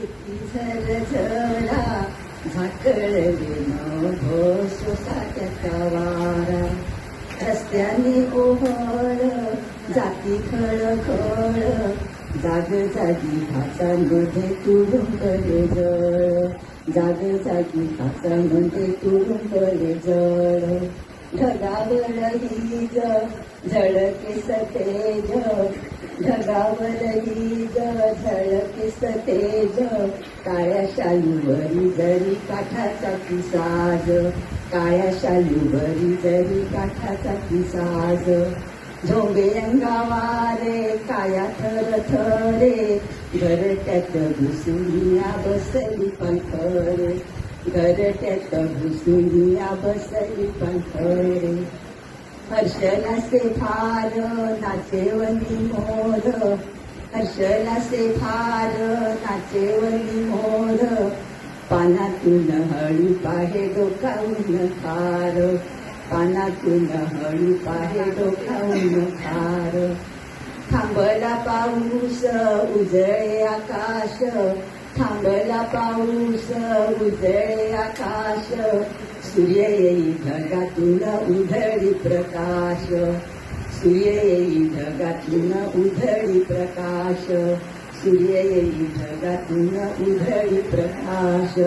किती झरझरा झाकळले नभो सोसाट्याचा वारा रस्त्याने ओहळ जाती खळखळ जाग जागी भातांमध्ये तुरुंबले जळ. जाग जागी भातांमध्ये तुरुंबले जळ. ढगावर हिज झळके सतेज. ढगावर हिज झळके काळ्या शालूवरी जरी काठाचा पिसाज काळ्या शालूवरी जरी काठाचा पिसाज झोंबे अंगावारे काया थर थरे घरट्यात घुसुनिया बसली पंखरे घरट्यात घुसुनिया बसली पंथरे हर्षलासे फार नाचेवली मोर हर्षलासे फार नाचेवली मोर पानातून हळू पाहे डोकावून खार पानातून हळू पाहे डोकावून खार थांबला पाऊस उजळे आकाश थांबला पाऊस उजळे आकाश सूर्य येई ढगातून उधळी प्रकाश. सूर्य येई ढगातून उधळी प्रकाश. सूर्य येई ढगातून उधळी प्रकाश.